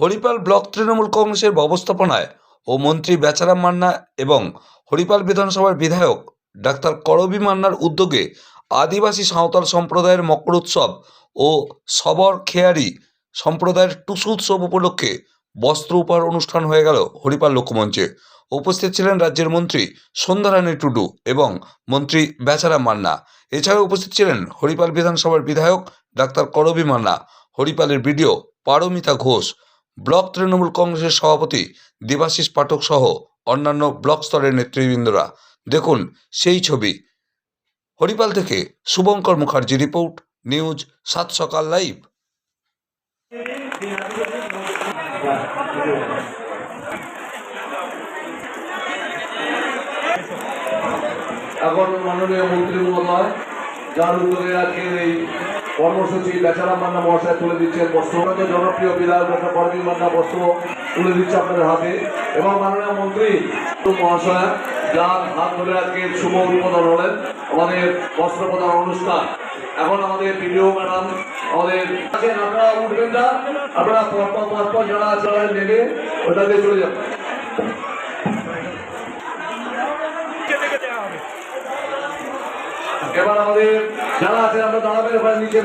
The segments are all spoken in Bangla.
হরিপাল ব্লক তৃণমূল কংগ্রেসের ব্যবস্থাপনায় ও মন্ত্রী বেচারাম মান্না এবং হরিপাল বিধানসভার বিধায়ক ডাক্তার করবি মান্নার উদ্যোগে আদিবাসী সাঁওতাল সম্প্রদায়ের মকর উৎসব ও সবর খেয়ারি সম্প্রদায়ের টুসু উৎসব উপলক্ষে বস্ত্র উপহার অনুষ্ঠান হয়ে গেল হরিপাল লক্ষ্যমঞ্চে উপস্থিত ছিলেন রাজ্যের মন্ত্রী সন্ধ্যারানী টুডু এবং মন্ত্রী বেচারাম মান্না। এছাড়াও উপস্থিত ছিলেন হরিপাল বিধানসভার বিধায়ক ডাক্তার করবি মান্না, হরিপালের বিডিও পারমিতা ঘোষ ব্লক তৃণমূল কংগ্রেসের সভাপতি দেবাশিস পাঠক সহ অন্যান্য ব্লক স্তরের নেতৃবৃন্দরা। দেখুন সেই ছবি। হরিপাল থেকে শুভঙ্কর মুখার্জি রিপোর্ট, নিউজ সাত সকাল লাইভ। এখন মাননীয় মন্ত্রী মহোদয়, যার উদ্যোগে আজকের এই কর্মসূচি বেচারাম মান্না মহাশয় তুলে দিচ্ছেন বস্ত্র জনপ্রিয় বিধায়ক ডক্টর মান্না বস্ত্র তুলে দিচ্ছে আপনাদের হাতে। এবং মাননীয় মন্ত্রী মহাশয়, যার হাত ধরে আজকে শুভ উদ্বোধন হলেন আমাদের বস্ত্র প্রদান অনুষ্ঠান। এখন আমাদের ভিডিও ম্যাডাম, আমাদের আছেন আপনারা উঠবেন না, আপনারা পরপর পরপর যারা আছে নেমে ওটাতে চলে যাবেন এবার আমাদের যারা আছে আমরা দাঁড়াবেন এবার নিচে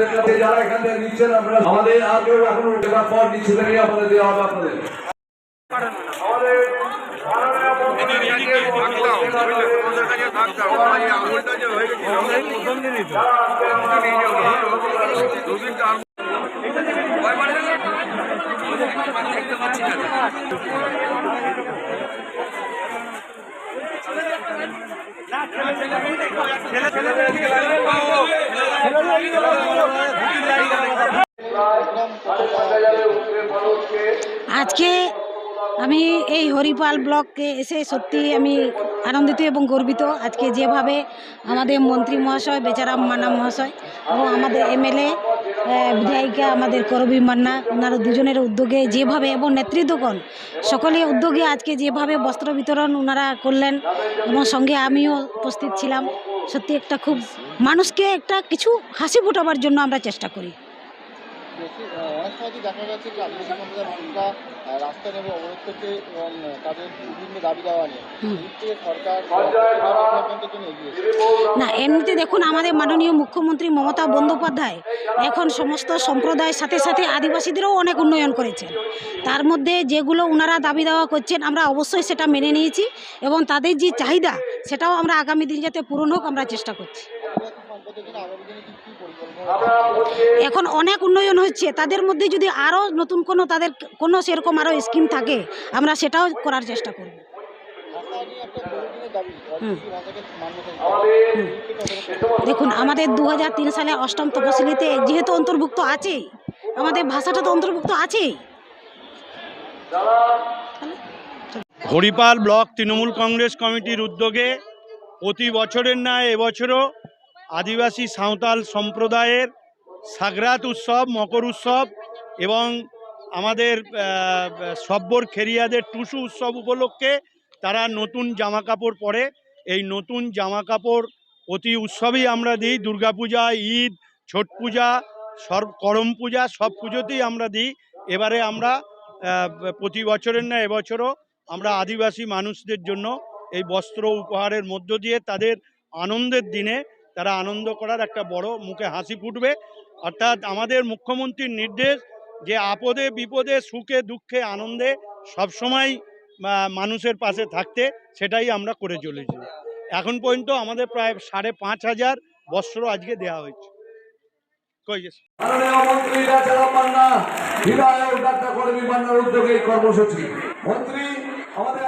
যারা এখান থেকে নিচ্ছেন আমরা আমাদের আর কেউ এখন এবার পর নিচে থেকে আপনাদের দেওয়া হবে আপনাদের আমাদের মাননীয় মন্ত্রী আজকে আমি এই হরিপাল ব্লককে এসে সত্যি আমি আনন্দিত এবং গর্বিত। আজকে যেভাবে আমাদের মন্ত্রী মহাশয়, বেচারাম মান্না মহাশয় এবং আমাদের এমএলএ বিধায়িকা আমাদের করবী মান্না, ওনারা দুজনের উদ্যোগে যেভাবে এবং নেতৃত্বগণ সকলে উদ্যোগে আজকে যেভাবে বস্ত্র বিতরণ ওনারা করলেন এবং সঙ্গে আমিও উপস্থিত ছিলাম। সত্যি একটা খুব মানুষকে একটা কিছু হাসি ফোটাবার জন্য আমরা চেষ্টা করি অনেক সময়ই দেখা যাচ্ছে যে আদিবাসী সম্প্রদায়ের মানুষরা আহ, নেমে অবরোধ করছে এবং তাদের বিভিন্ন দাবি দেওয়া নিয়ে হুম। দিক থেকে সরকার ডেভেলপমেন্টের জন্য এগিয়ে এসেছে। না এমনিতে দেখুন আমাদের মাননীয় মুখ্যমন্ত্রী মমতা বন্দ্যোপাধ্যায় এখন সমস্ত সম্প্রদায়ের সাথে সাথে আদিবাসীদেরও অনেক উন্নয়ন করেছেন তার মধ্যে যেগুলো ওনারা দাবি দেওয়া করছেন আমরা অবশ্যই সেটা মেনে নিয়েছি এবং তাদের যে চাহিদা সেটাও আমরা আগামী দিন যাতে পূরণ হোক আমরা চেষ্টা করছি এখন অনেক উন্নয়ন হচ্ছে। তাদের মধ্যে যদি আরও নতুন কোনো তাদের কোনো সেরকম আরও স্কিম থাকে, আমরা সেটাও করার চেষ্টা করব। দেখুন, আমাদের দু হাজার তিন সালে অষ্টম তপশিলিতে যেহেতু অন্তর্ভুক্ত আছেই, আমাদের ভাষাটা তো অন্তর্ভুক্ত আছেই। হরিপাল ব্লক তৃণমূল কংগ্রেস কমিটির উদ্যোগে প্রতি বছরের ন্যায় এবছরও আদিবাসী সাঁওতাল সম্প্রদায়ের সাগরাত উৎসব, মকর উৎসব এবং আমাদের সব্বর খেরিয়াদের টুসু উৎসব উপলক্ষে তারা নতুন জামা কাপড় পরে। এই নতুন জামা কাপড় প্রতি উৎসবেই আমরা দিই। দুর্গাপূজা, ঈদ, ছট পূজা সর্ব করম পূজা সব পুজোতেই আমরা দিই। এবারে আমরা প্রতি বছরের না এবছরও আমরা আদিবাসী মানুষদের জন্য এই বস্ত্র উপহারের মধ্য দিয়ে তাদের আনন্দের দিনে তারা আনন্দ করার একটা বড় মুখে হাসি ফুটবে। অর্থাৎ আমাদের মুখ্যমন্ত্রীর নির্দেশ যে আপদে বিপদে সুখে দুঃখে আনন্দে সবসময় মানুষের পাশে থাকতে সেটাই আমরা করে চলেছি। এখন পর্যন্ত আমাদের প্রায় সাড়ে পাঁচ হাজার বস্ত্র আজকে দেওয়া হয়েছে। মন্ত্রী, আমাদের